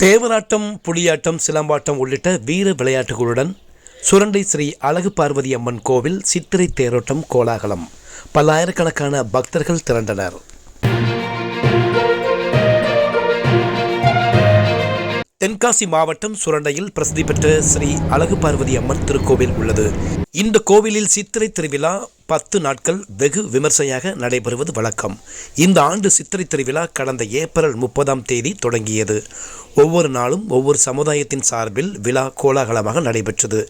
தேவராட்டம் புலியாட்டம் சிலம்பாட்டம் உள்ளிட்ட வீர விளையாட்டுகளுடன் சுரண்டை ஸ்ரீ அழகு பார்வதி அம்மன் கோவில் சித்திரை தேரோட்டம் கோலாகலம். பல்லாயிரக்கணக்கான பக்தர்கள் திரண்டனர். தென்காசி மாவட்டம் சுரண்டையில் பிரசித்தி பெற்ற ஸ்ரீ அழகு பார்வதி அம்மன் திருக்கோவில் உள்ளது. இந்த கோவிலில் சித்திரை திருவிழா பத்து நாட்கள் வெகு விமர்சையாக நடைபெறுவது வழக்கம். இந்த ஆண்டு சித்திரை திருவிழா கடந்த ஏப்ரல் முப்பதாம் தேதி தொடங்கியது. ஒவ்வொரு நாளும் ஒவ்வொரு சமுதாயத்தின் சார்பில் விழா கோலாகலமாக நடைபெற்றது.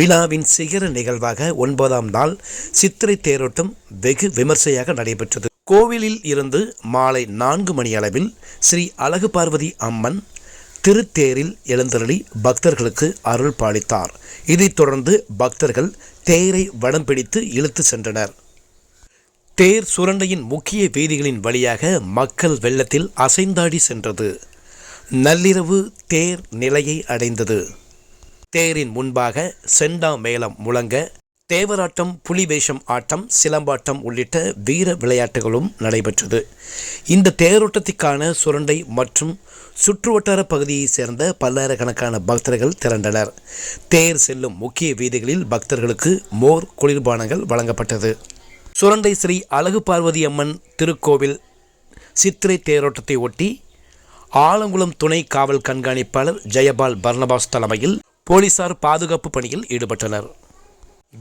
விழாவின் சிகர நிகழ்வாக ஒன்பதாம் நாள் சித்திரை தேரோட்டம் வெகு விமர்சையாக நடைபெற்றது. கோவிலில் இருந்து மாலை நான்கு மணி அளவில் ஸ்ரீ அழகு பார்வதி அம்மன் திருத்தேரில் எழுந்தருளி பக்தர்களுக்கு அருள் பாலித்தார். இதைத் தொடர்ந்து பக்தர்கள் தேரை வடம் பிடித்து இழுத்து சென்றனர். தேர் சுரண்டையின் முக்கிய வீதிகளின் வழியாக மக்கள் வெள்ளத்தில் அசைந்தாடி சென்றது. நள்ளிரவு தேர் நிலையை அடைந்தது. தேரின் முன்பாக செண்டா மேளம் முழங்க தேவராட்டம் புலி வேஷம் ஆட்டம் சிலம்பாட்டம் உள்ளிட்ட வீர விளையாட்டுகளும் நடைபெற்றது. இந்த தேரோட்டத்திற்கான சுரண்டை மற்றும் சுற்றுவட்டார பகுதியைச் சேர்ந்த பல்லாயிரக்கணக்கான பக்தர்கள் திரண்டனர். தேர் செல்லும் முக்கிய வீதிகளில் பக்தர்களுக்கு மோர் குளிர்பானங்கள் வழங்கப்பட்டது. சுரண்டை ஸ்ரீ அழகு பார்வதி அம்மன் திருக்கோவில் சித்திரை தேரோட்டத்தை ஒட்டி ஆலங்குளம் துணை காவல் கண்காணிப்பாளர் ஜெயபால் பர்னபாஸ் தலைமையில் போலீசார் பாதுகாப்பு பணியில் ஈடுபட்டனர்.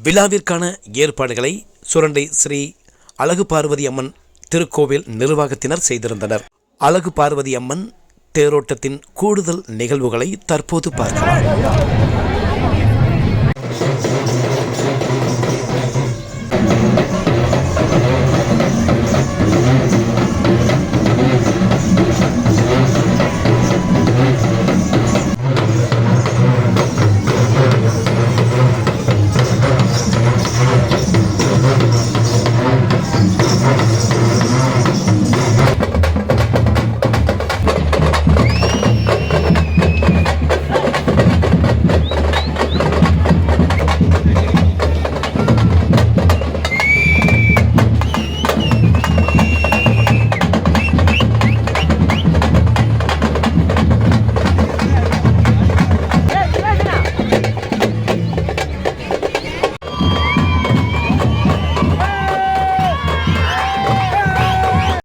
விழாவிற்கான ஏற்பாடுகளை சுரண்டை ஸ்ரீ அழகு பார்வதி அம்மன் திருக்கோவில் நிர்வாகத்தினர் செய்திருந்தனர். அழகு பார்வதி அம்மன் தேரோட்டத்தின் கூடுதல் நிகழ்வுகளை தற்போது பார்க்கலாம்.